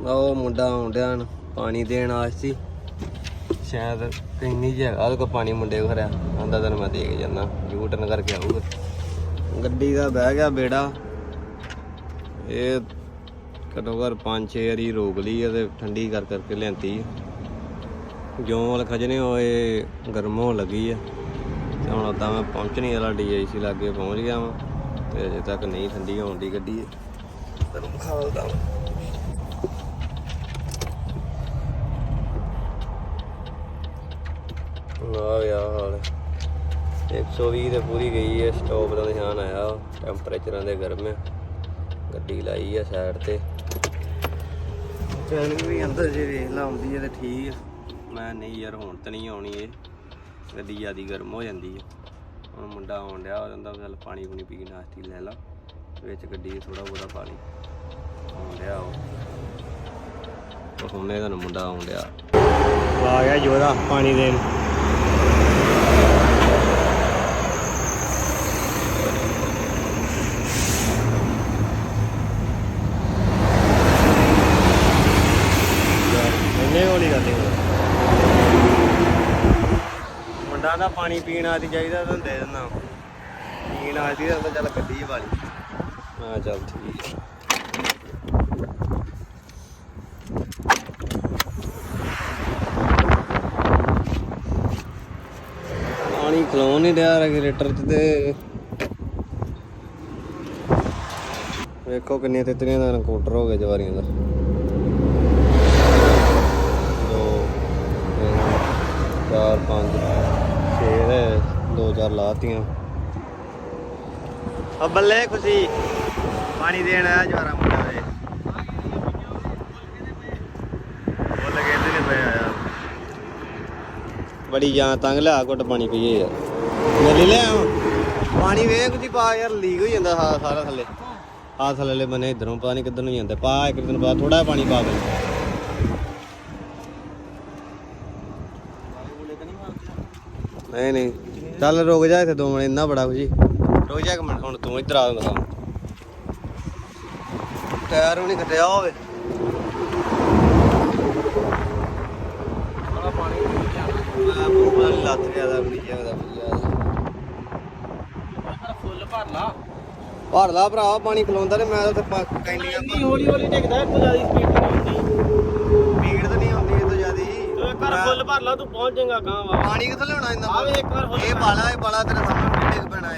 ਉਹ ਮੁੰਡਾ ਆਉਂਦਿਆ ਹਨ ਪਾਣੀ ਦੇਣ ਆਸੀ ਸ਼ਾਇਦ ਕਿੰਨੀ ਜਗ੍ਹਾ ਉਹਦੇ ਕੋਲ ਪਾਣੀ ਮੁੰਡੇ ਕੋ ਖਰਿਆ ਆਂਦਾ ਤੈਨੂੰ ਮੈਂ ਦੇ ਕੇ ਜਾਂਦਾ ਯੂ ਟਰਨ ਕਰਕੇ ਆਊਗਾ। ਗੱਡੀ ਦਾ ਬਹਿ ਗਿਆ ਬੇੜਾ। ਇਹ ਘੱਟੋ ਘੱਟ ਪੰਜ ਛੇ ਵਾਰੀ ਰੋਕ ਲਈ ਆ ਤੇ ਠੰਡੀ ਕਰ ਕਰਕੇ ਲਿਆਂਤੀ ਜਿਉਂ ਵਾਲ ਖਜਨੇ ਹੋਏ, ਗਰਮ ਹੋਣ ਲੱਗੀ ਆ। ਤੇ ਹੁਣ ਉਦਾਂ ਮੈਂ ਪਹੁੰਚਣੀ ਵਾਲਾ ਡੀਆਈਸੀ ਲਾਗੇ ਪਹੁੰਚ ਗਿਆ ਵਾਂ। ਤੇ ਅਜੇ ਤੱਕ ਨਹੀਂ ਠੰਡੀ ਹੋਣ ਦੀ ਗੱਡੀ। ਤੈਨੂੰ ਖਾਲਦਾ ਆ ਯਾ ਹਾਲ। 120 ਤੇ ਪੂਰੀ ਗਈ ਹੈ ਸਟਾਪ ਦਾ ਨਿਸ਼ਾਨ ਆਇਆ ਟੈਂਪਰੇਚਰਾਂ ਦੇ ਗਰਮ ਹੈ ਗੱਡੀ ਲਾਈ ਆ ਸਾਈਡ ਤੇ। ਚੈਨ ਵੀ ਅੰਦਰ ਜੇ ਵੇਖ ਲਾ ਆਉਂਦੀ ਹੈ ਤੇ ਠੀਕ ਹੈ ਮੈਂ ਨਹੀਂ ਯਾਰ ਹੁਣ ਤਾਂ ਨਹੀਂ ਆਉਣੀ ਇਹ। ਗੱਡੀ ਜਿਆਦੀ ਗਰਮ ਹੋ ਜਾਂਦੀ ਹੈ ਹੁਣ ਮੁੰਡਾ ਆਉਣ ਡਿਆ ਉਹਦਾ ਚੱਲ ਪਾਣੀ ਪੂਣੀ ਪੀ ਕੇ ਨਾਸ਼ਤੀ ਲੈ ਲਾ। ਵਿੱਚ ਗੱਡੀ ਥੋੜਾ ਬਹੁਤਾ ਪਾਣੀ ਆਉਣ ਡਿਆ ਉਹ। ਹੁਣੇ ਤੁਹਾਨੂੰ ਮੁੰਡਾ ਆਉਣ ਡਿਆ। ਆ ਗਿਆ ਜੋਦਾ ਪਾਣੀ ਦੇਣ। ਇੰਨੇ ਹੌਲੀ ਗੱਲ ਮੁੰਡਾ ਦਾ ਪਾਣੀ ਪੀਣ ਆਦੀ ਚਾਹੀਦਾ ਤਾਂ ਦੇ ਦਿੰਦਾ। ਪੀਣ ਆਦੀ ਤਾਂ ਚੱਲ ਕੱਢੀ ਵਾਲੀ। ਹਾਂ, ਚੱਲ ਠੀਕ। ਪਾਣੀ ਨਹੀਂ ਰਿਹਾ ਰੈਗੂਲੇਟਰ ਤੇ ਵੇਖੋ ਕਿੰਨੀਆਂ ਤਿੱਤਰੀਆਂ ਦਾ ਨਕੋਟਰ ਹੋ ਗਿਆ ਜਵਾਰੀਆਂ ਦਾ। ਚਾਰ, ਪੰਜ, ਛੇ ਦੇ ਦੋ, ਚਾਰ ਲਾਤੀਆਂ। ਆ ਬੱਲੇ ਖੁਸ਼ੀ, ਪਾਣੀ ਦੇਣ ਆਇਆ ਜਵਾਰਾ ਮੁੰਡਾ ਵੇ ਉਹ ਲਗੇ ਤੇ ਨਹੀਂ ਪਿਆ ਯਾਰ ਬੜੀ ਜਾਂ ਤੰਗ ਲਿਆ ਘੁੱਟ ਪਾਣੀ ਪੀਏ ਯਾਰ। ਮਿਲ ਲੈ ਪਾਣੀ ਵੇਖ ਕੁਝ ਪਾ ਯਾਰ, ਲੀਕ ਹੋ ਜਾਂਦਾ ਸਾ- ਸਾਰਾ ਥੱਲੇ। ਆ ਥੱਲੇ ਬਨੇ ਇਧਰੋਂ, ਪਤਾ ਨਹੀਂ ਕਿੱਧਰ ਨੂੰ ਜਾਂਦਾ। ਪਾ ਇੱਕ ਦਿਨ ਬਾਅਦ ਥੋੜਾ ਪਾਣੀ ਪਾ ਦੇ। ਨਹੀਂ ਨਹੀਂ। ਚੱਲ ਰੁਕ ਜਾ ਇੱਥੇ ਦੋ ਮਿੰਟ, ਇੰਨਾ ਬੜਾ ਖੁਸ਼ੀ ਰੁਕ ਜਾ ਇੱਕ ਮਿੰਟ, ਹੁਣ ਤੂੰ ਇੱਧਰ ਆ ਦਿੰਦਾ ਟਾਇਰ ਵੀ ਨਹੀਂ ਕੱਟਿਆ ਹੋਵੇ ਮੈਂ ਪੂਰਾ ਲੱਤ ਜ਼ਿਆਦਾ ਬਣੀ ਜਾਂਦਾ ਫੁੱਲ ਭਰ ਲਾ ਭਰ ਲਾ ਭਰਾ ਪਾਣੀ ਖਲੋਂਦਾ ਤੇ ਮੈਂ ਤਾਂ ਉੱਥੇ ਕੈਂਡੀਆਂ ਇੰਨੀ ਹੌਲੀ ਹੌਲੀ ਡਿੱਗਦਾ ਇੱਥੋਂ ਜ਼ਿਆਦਾ ਸਪੀਡ ਨਹੀਂ ਹੁੰਦੀ ਭੀੜ ਤਾਂ ਨਹੀਂ ਹੁੰਦੀ ਇਹ ਤੋਂ ਜਿਆਦੀ। ਤੂੰ ਇੱਕ ਵਾਰ ਫੁੱਲ ਭਰ ਲਾ ਤੂੰ ਪਹੁੰਚ ਜਾਏਗਾ ਗਾਂ ਵਾ। ਪਾਣੀ ਕਿੱਥੋਂ ਲਿਆਉਣਾ ਇੰਨਾ? ਆਵੇ ਇੱਕ ਵਾਰ ਫੁੱਲ ਇਹ ਬਾਲਾ ਇਹ ਬਾਲਾ ਤੇਰੇ ਸਾਹਮਣੇ ਡਿੱਗ ਪੈਣਾ